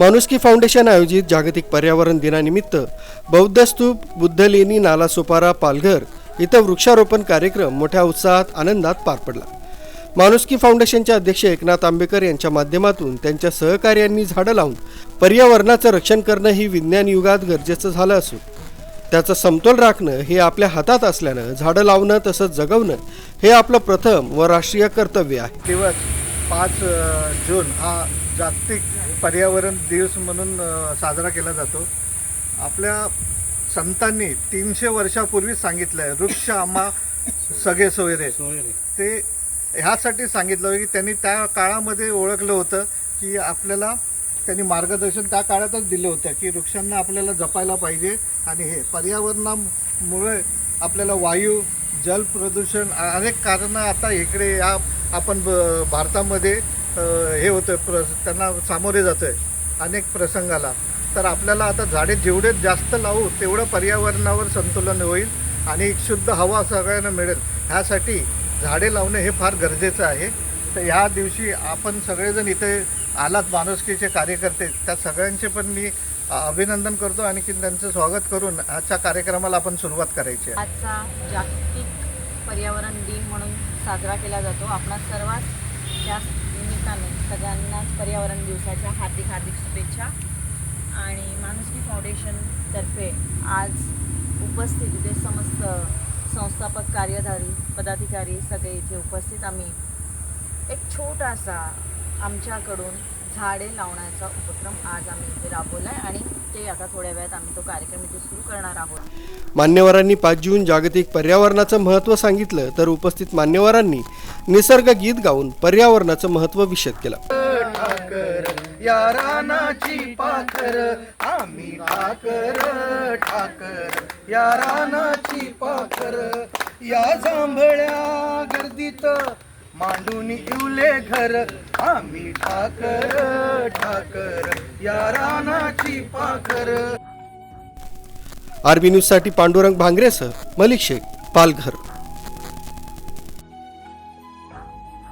माणुसकी फाउंडेशन आयोजित जागतिक पर्यावरण दिनानिमित्त बौद्ध स्तूप बुद्धलेनी नालासोपारा पालघर इथं वृक्षारोपण कार्यक्रम मोठ्या उत्साहात आनंदात पार पडला. माणुसकी फाउंडेशनचे अध्यक्ष एकनाथ आंबेकर यांच्या माध्यमातून त्यांच्या सहकार्यांनी झाडं लावून पर्यावरणाचं रक्षण करणं ही विज्ञान युगात गरजेचं झालं असून त्याचं समतोल राखणं हे आपल्या हातात असल्यानं झाडं लावणं तसंच जगवणं हे आपलं प्रथम व राष्ट्रीय कर्तव्य आहे. पाच जून हा जागतिक पर्यावरण दिवस म्हणून साजरा केला जातो. आपल्या संतांनी तीनशे वर्षापूर्वी सांगितलं आहे वृक्ष आम्हा सगळे सोयरे. ते ह्यासाठी सांगितलं होतं की त्यांनी त्या काळामध्ये ओळखलं होतं की आपल्याला त्यांनी मार्गदर्शन त्या काळातच दिलं होतं की वृक्षांना आपल्याला जपायला पाहिजे आणि हे पर्यावरणामुळे आपल्याला वायू जल प्रदूषण अनेक कारणं आता इकडे या आपण ब- भारतामध्ये हे होतं प्र त्यांना सामोरे जातो आहे अनेक प्रसंगाला. तर आपल्याला आता झाडे जेवढे जास्त लावू तेवढं पर्यावरणावर संतुलन होईल आणि एक शुद्ध हवा सगळ्यांना मिळेल. ह्यासाठी झाडे लावणं हे फार गरजेचं आहे. तर ह्या दिवशी आपण सगळेजण इथे आलात माणुसकीचे कार्यकर्ते. त्या सगळ्यांचे पण मी अभिनंदन करतो आणि त्यांचं स्वागत करून आजच्या कार्यक्रमाला आपण सुरुवात करायची आहे. आजचा जागतिक पर्यावरण दिन म्हणून साजरा केला जातो. आपणा सर्वात त्या निमित्ताने सगळ्यांनाच पर्यावरण दिवसाच्या हार्दिक हार्दिक शुभेच्छा. आणि माणुसकी फाउंडेशनतर्फे आज उपस्थित इथे समस्त संस्थापक कार्यधारी पदाधिकारी सगळे इथे उपस्थित. आम्ही एक छोटासा आमच्याकडून झाडे लावण्याचा उपक्रम आज आम्ही इथे राबवला आहे आणि ते आता थोड्या वेळात आम्ही तो कार्यक्रम इथे सुरू करणार आहोत. मान्यवरांनी पाच जून जागतिक पर्यावरणाचं महत्त्व सांगितलं तर उपस्थित मान्यवरांनी निसर्ग गीत गाऊन पर्यावरणाचं महत्त्व विशद केलं. ठाकर या रानाची पाखर आम्ही ठाकर ठाकर या रानाची पाखर या जांभळ्या गर्दीत मांडून इवले घर. आम्ही ठाकर ठाकर या रानाची पाखर. आरबी न्यूजसाठी पांडुरंग भांगरेसह मलिक शेख पालघर.